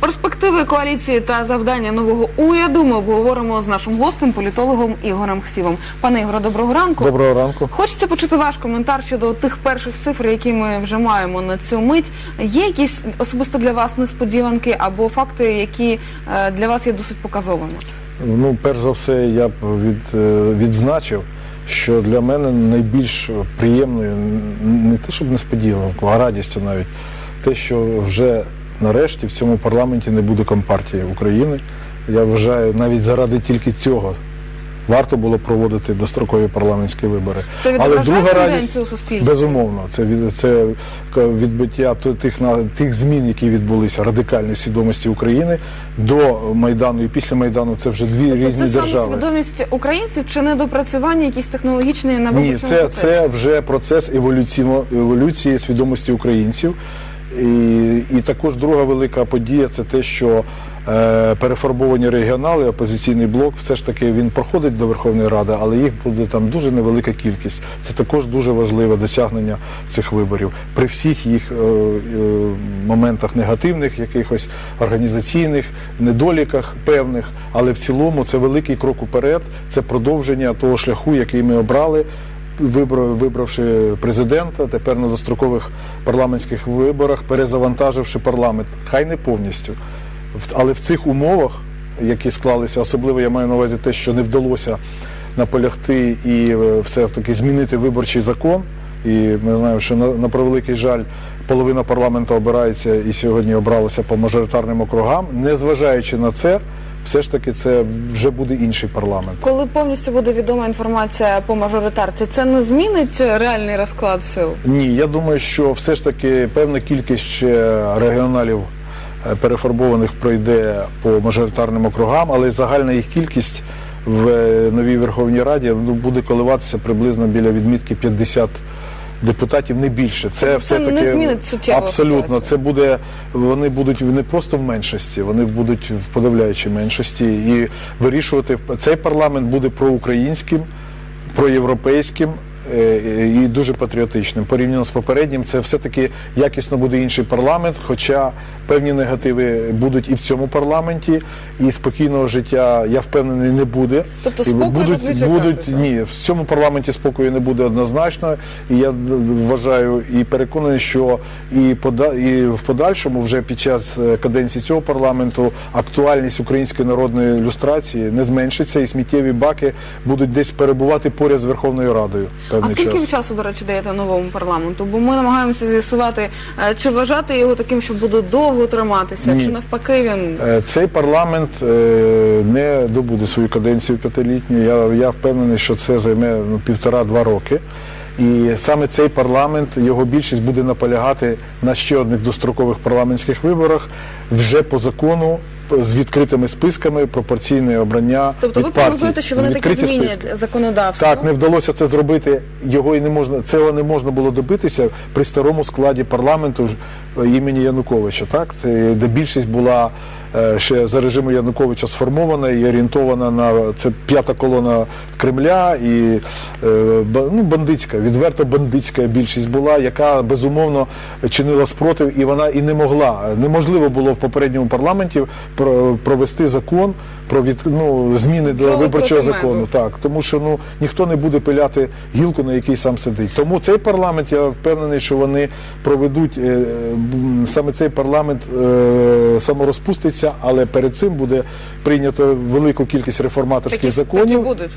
Перспективи коаліції та завдання нового уряду ми обговоримо з нашим гостем, політологом Ігорем Хсівом. Пане Ігоре, доброго ранку. Доброго ранку. Хочеться почути ваш коментар щодо тих перших цифр, які ми вже маємо на цю мить. Є якісь особисто для вас несподіванки або факти, які е, для вас є досить показовими? Ну, перш за все, я б від, е, відзначив, що для мене найбільш приємною не те, щоб несподіванку, а радістю навіть те, що вже нарешті в цьому парламенті не буде компартії України. Я вважаю, навіть заради тільки цього варто було проводити дострокові парламентські вибори. Це відображає тенденцію у суспільстві? Безумовно, це від це відбиття тих на тих змін, які відбулися радикальної свідомості України до майдану і після майдану. Це вже дві Тобто різні це держави. свідомість українців чи недопрацювання якісь технологічної на Ні, це, процесі? це вже процес еволюційно еволюції свідомості українців. І, і також друга велика подія це те, що е, перефарбовані регіонали, опозиційний блок, все ж таки він проходить до Верховної Ради, але їх буде там дуже невелика кількість. Це також дуже важливе досягнення цих виборів. При всіх їх е, е, моментах негативних, якихось організаційних недоліках певних, але в цілому це великий крок уперед, це продовження того шляху, який ми обрали вибравши президента, тепер на дострокових парламентських виборах, перезавантаживши парламент. Хай не повністю. Але в цих умовах, які склалися, особливо я маю на увазі те, що не вдалося наполягти і е, все-таки змінити виборчий закон. І ми знаємо, що на, на превеликий жаль, половина парламенту обирається і сьогодні обралася по мажоритарним округам. Незважаючи на це, все ж таки це вже буде інший парламент. Коли повністю буде відома інформація по мажоритарці, це не змінить реальний розклад сил? Ні, я думаю, що все ж таки певна кількість ще регіоналів е, перефарбованих пройде по мажоритарним округам, але загальна їх кількість в е, новій Верховній Раді ну, буде коливатися приблизно біля відмітки 50 депутатів, не більше. Це це все таке таки не змінить суттєво абсолютно. ситуацію? Це буде вони будуть не просто в меншості, вони будуть в подавляючій меншості. І вирішувати цей парламент буде проукраїнським, проєвропейським. Е, І дуже патріотичним порівняно з попереднім, це все-таки якісно буде інший парламент, хоча певні негативи будуть і в цьому парламенті, і спокійного життя, я впевнений, не буде. Тобто спокою будуть, не будуть ні, в цьому парламенті спокою не буде однозначно. І я вважаю і переконаний, що і пода і в подальшому, вже під час е, каденції цього парламенту, актуальність української народної ілюстрації не зменшиться, і сміттєві баки будуть десь перебувати поряд з Верховною Радою. А скільки час. часу, до речі, даєте новому парламенту? Бо ми намагаємося з'ясувати, е, чи вважати його таким, що буде довго триматися, Ні. чи навпаки він Е, Цей парламент е, не добуде свою каденцію п'ятилітню. Я, я впевнений, що це займе ну, півтора-два роки. І саме цей парламент, його більшість буде наполягати на ще одних дострокових парламентських виборах вже по закону з відкритими списками, пропорційне обрання. тобто від ви прогнозуєте, що вони таки змінять списки. законодавство? Так, не вдалося це зробити. Його і не можна цього не можна було добитися при старому складі парламенту е, імені Януковича. Так, де більшість була ще за режиму Януковича сформована і орієнтована на це п'ята колона Кремля і е, ну, бандитська, відверто бандитська більшість була, яка безумовно чинила спротив, і вона і не могла. Неможливо було в попередньому парламенті про- провести закон про від, ну, зміни до виборчого закону. Так, тому що ну ніхто не буде пиляти гілку, на якій сам сидить. Тому цей парламент, я впевнений, що вони проведуть е, саме цей парламент е, саморозпуститься, але перед цим буде прийнято велику кількість реформаторських такі, законів. такі будуть.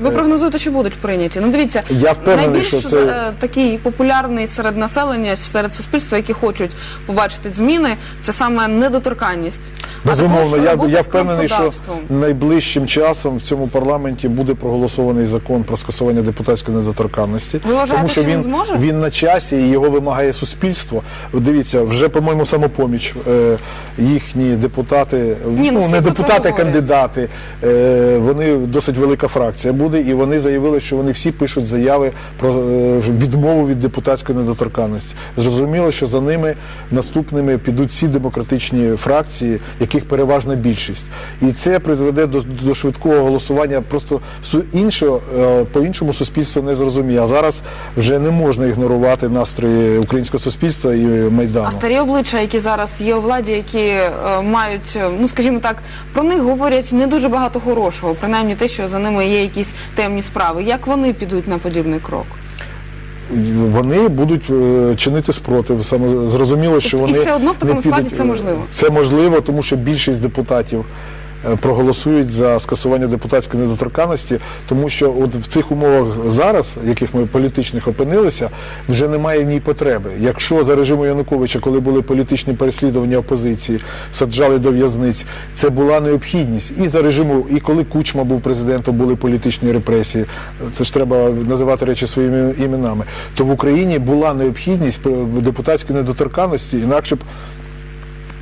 Ви прогнозуєте, що будуть прийняті? Ну дивіться, Я впевнений, найбільш що це- е, такий популярний серед населення, серед суспільства, які хочуть побачити зміни, це саме недоторканність. А Безумовно, також я, я впевнений, що найближчим часом в цьому парламенті буде проголосований закон про скасування депутатської недоторканності. Ви вважаєте, тому що він він, зможе? він на часі і його вимагає суспільство. Дивіться, вже, по-моєму, самопоміч, е, їхні депутати, Ні, ну, ну не депутати, а кандидати, е, вони досить велика фракція. Люди, і вони заявили, що вони всі пишуть заяви про е, відмову від депутатської недоторканності. Зрозуміло, що за ними наступними підуть всі демократичні фракції, яких переважна більшість, і це призведе до, до швидкого голосування. Просто іншого е, по іншому суспільство не зрозуміє. А зараз вже не можна ігнорувати настрої українського суспільства і майдану. А старі обличчя, які зараз є у владі, які е, мають, ну скажімо так, про них говорять не дуже багато хорошого, принаймні те, що за ними є якісь темні справи. Як вони підуть на подібний крок? вони будуть е, чинити спротив. Саме зрозуміло, що вони і все одно в такому не підуть, складі це можливо? Це можливо, тому що більшість депутатів. Е, Проголосують за скасування депутатської недоторканності, тому що от в цих умовах зараз, в яких ми політичних опинилися, вже немає в ній потреби. Якщо за режиму Януковича, коли були політичні переслідування опозиції, саджали до в'язниць, це була необхідність. І за режиму, і коли Кучма був президентом, були політичні репресії. Це ж треба називати речі своїми іменами. То в Україні була необхідність е, депутатської недоторканності, інакше б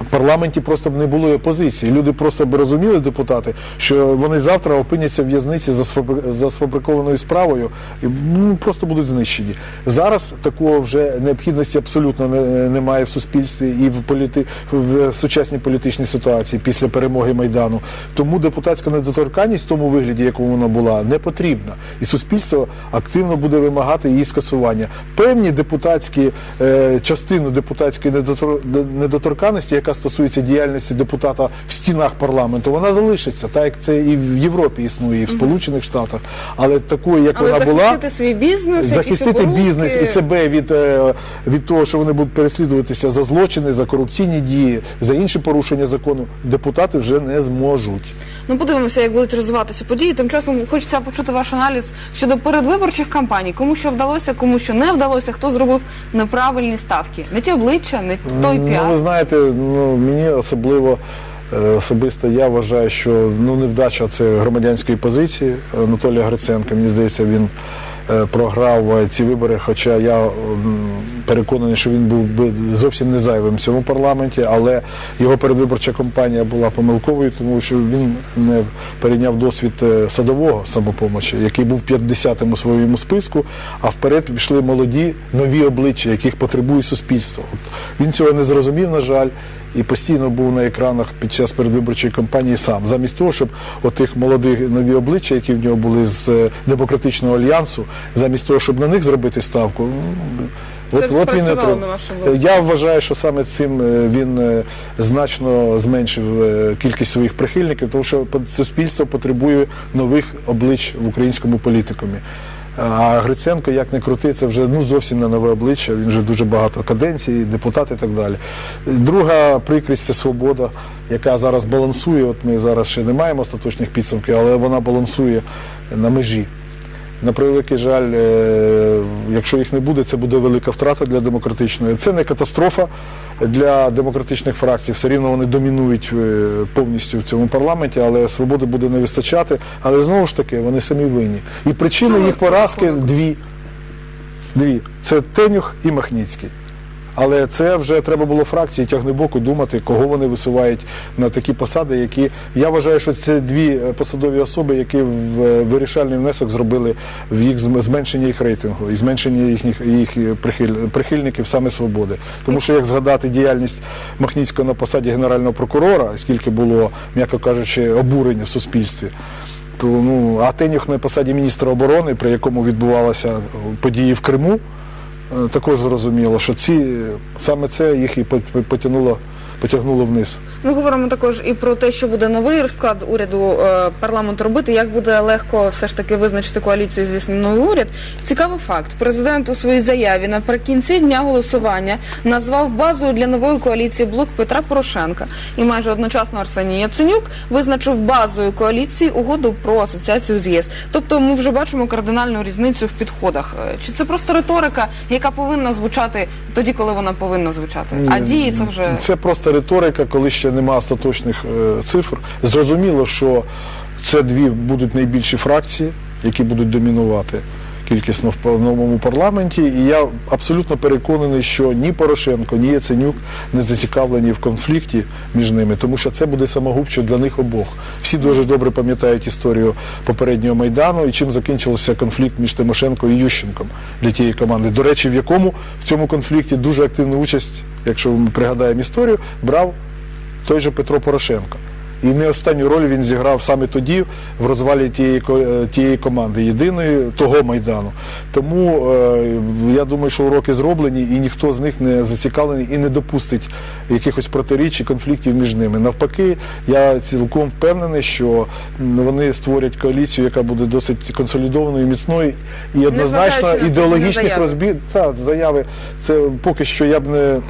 в парламенті просто б не було опозиції. Люди просто б розуміли, депутати, що вони завтра опиняться в в'язниці за, сфабри- сфабрикованою справою і ну, просто будуть знищені. Зараз такого вже необхідності абсолютно не, немає в суспільстві і в, політи, в сучасній політичній ситуації після перемоги Майдану. Тому депутатська недоторканність в тому вигляді, якому вона була, не потрібна. І суспільство активно буде вимагати її скасування. Певні депутатські е, частину депутатської недотор, недоторканності, яка стосується діяльності депутата в стінах парламенту, вона залишиться, так як це і в Європі існує, і в Сполучених Штатах. Але такою, як Але вона була, захистити свій бізнес, захистити оборудки. бізнес і себе від, е, від того, що вони будуть переслідуватися за злочини, за корупційні дії, за інші порушення закону, депутати вже не зможуть. Ну, подивимося, як будуть розвиватися події. Тим часом хочеться почути ваш аналіз щодо передвиборчих кампаній. Кому що вдалося, кому що не вдалося, хто зробив неправильні ставки. Не ті обличчя, не той Ну, ви знаєте, ну мені особливо е, особисто я вважаю, що ну невдача це громадянської позиції Анатолія Гриценка. Мені здається, він е, програв е, ці вибори. Хоча я переконаний, що він був би зовсім не зайвим в цьому парламенті, але його передвиборча кампанія була помилковою, тому що він не перейняв досвід садового самопомочі, який був 50-м у своєму списку, а вперед пішли молоді нові обличчя, яких потребує суспільство. От він цього не зрозумів, на жаль. І постійно був на екранах під час передвиборчої кампанії сам, замість того, щоб отих молодих нові обличчя, які в нього були з е, демократичного альянсу, замість того, щоб на них зробити ставку, ну, Це от, от він і тру-? Я вважаю, що саме цим е, він е, значно зменшив кількість своїх прихильників, тому що суспільство потребує нових облич в українському політикумі. А Гриценко, як не крути, це вже ну зовсім не нове обличчя. Він вже дуже багато каденцій, депутат і так далі. Друга прикрість це свобода, яка зараз балансує. От ми зараз ще не маємо остаточних підсумків, але вона балансує на межі. На превеликий жаль, е, якщо їх не буде, це буде велика втрата для демократичної. Це не катастрофа для демократичних фракцій. Все рівно вони домінують е, повністю в цьому парламенті, але свободи буде не вистачати. Але знову ж таки, вони самі винні. І причини їх їх поразки дві. Дві. Це Тенюх і Махніцький. Але це вже треба було фракції тягнебоку думати, кого вони висувають на такі посади, які я вважаю, що це дві посадові особи, які в е, вирішальний внесок зробили в їх зменшення їх рейтингу і зменшення їхніх їх прихиль- прихильників саме свободи. Тому що як згадати діяльність Махніцького на посаді генерального прокурора, скільки було, м'яко кажучи, обурення в суспільстві. То ну а Тенюх на посаді міністра оборони, при якому відбувалися е, події в Криму, також зрозуміло, що ці саме це їх і пот- потягнуло, потягнуло вниз. Ми говоримо також і про те, що буде новий розклад уряду е, парламенту робити, як буде легко все ж таки визначити коаліцію, звісно, новий уряд. Цікавий факт. Президент у своїй заяві наприкінці дня голосування назвав базою для нової коаліції блок Петра Порошенка. І майже одночасно Арсеній Яценюк визначив базою коаліції угоду про асоціацію з ЄС. Тобто ми вже бачимо кардинальну різницю в підходах. Е, Чи це просто риторика, яка повинна звучати тоді, коли вона повинна звучати? А дії це вже Це просто риторика, коли ще нема остаточних е, цифр. Зрозуміло, що це дві будуть найбільші фракції, які будуть домінувати. Кількісно в новому парламенті. І я абсолютно переконаний, що ні Порошенко, ні Яценюк не зацікавлені в конфлікті між ними, тому що це буде самогубчо для них обох. Всі дуже добре пам'ятають історію попереднього майдану і чим закінчився конфлікт між Тимошенко і Ющенком для тієї команди. До речі, в якому в цьому конфлікті дуже активну участь, якщо ми пригадаємо історію, брав той же Петро Порошенко. І не останню роль він зіграв саме тоді в розвалі тієї, е, тієї команди, єдиної того майдану. Тому е, я думаю, що уроки зроблені, і ніхто з них не зацікавлений і не допустить якихось протиріч і конфліктів між ними. Навпаки, я цілком впевнений, що вони створять коаліцію, яка буде досить консолідованою, міцною і однозначно ідеологічних розбір. Та заяви це поки що я б не.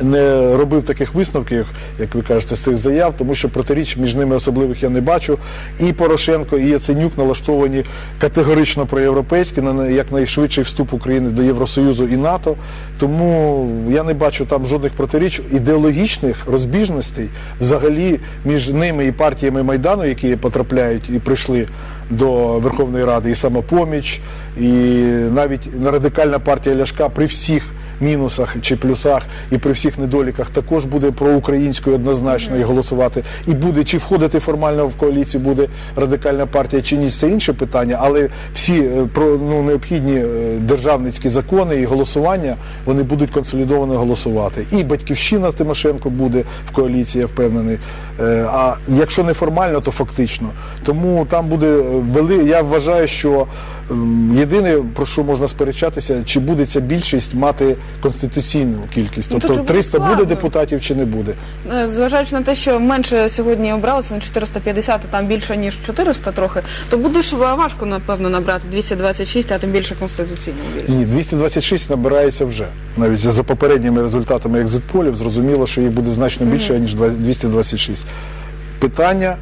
Не робив таких висновків, як ви кажете, з цих заяв, тому що протиріч між ними особливих я не бачу. І Порошенко, і Яценюк налаштовані категорично проєвропейські, на якнайшвидший вступ України до Євросоюзу і НАТО. Тому я не бачу там жодних протиріч ідеологічних розбіжностей взагалі між ними і партіями Майдану, які потрапляють і прийшли до Верховної Ради, і самопоміч, і навіть радикальна партія Ляшка при всіх мінусах чи плюсах і при всіх недоліках також буде проукраїнською однозначно і голосувати. І буде чи входити формально в коаліцію буде радикальна партія чи ні, це інше питання. Але всі е, про ну необхідні е, державницькі закони і голосування вони будуть консолідовано голосувати. І батьківщина Тимошенко буде в коаліції, я впевнений. Е, А якщо не формально, то фактично. Тому там буде вели. Я вважаю, що єдине про що можна сперечатися, чи буде ця більшість мати конституційну кількість, Ну, тобто буде 300 буде депутатів чи не буде. Е, Зважаючи на те, що менше сьогодні обралося на 450, а там більше ніж 400 трохи, то буде ж важко, напевно, набрати 226, а тим більше конституційну більшість. Ні, 226 набирається вже. Навіть за попередніми результатами екзитполів зрозуміло, що їх буде значно більше, ніж 226. Питання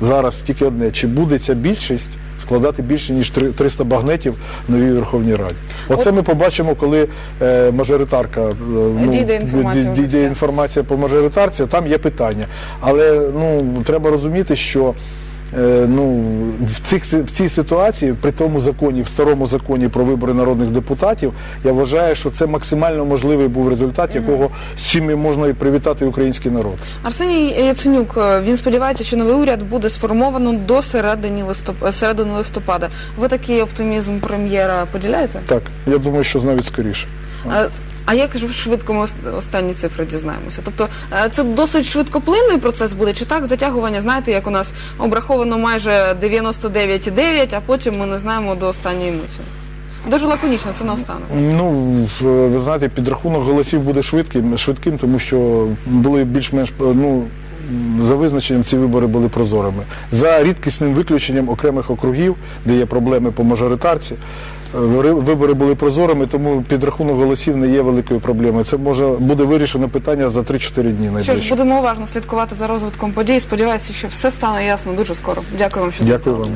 зараз тільки одне: чи буде ця більшість складати більше, ніж три- 300 багнетів в новій Верховній Раді? Оце ми побачимо, коли е, мажоритарка е, ну, Дійде інформація ді- дійде інформація по мажоритарці, там є питання. Але ну треба розуміти, що ну, в, цих, в цій ситуації, при тому законі, в старому законі про вибори народних депутатів, я вважаю, що це максимально можливий був результат, якого з чим можна і привітати український народ. Арсеній Яценюк, е, він сподівається, що новий уряд буде сформовано до середини, листоп... е, середини листопада. Ви такий оптимізм прем'єра поділяєте? Так, я думаю, що навіть скоріше. А, а як ж швидко ми останні цифри дізнаємося? Тобто е, це досить швидкоплинний процес буде, чи так затягування, знаєте, як у нас обраховано майже 99,9, а потім ми не знаємо до останньої миті. Дуже лаконічно, це наостанок. Ну, ви знаєте, підрахунок голосів буде швидким, швидким, тому що були більш-менш ну. За визначенням ці вибори були прозорими. За рідкісним виключенням окремих округів, де є проблеми по мажоритарці, е, вибори- були прозорими, тому підрахунок голосів не є великою проблемою. Це може буде вирішено питання за 3-4 дні Що ж, будемо уважно слідкувати за розвитком подій. Сподіваюся, що все стане ясно дуже скоро. Дякую вам, що Дякую вам.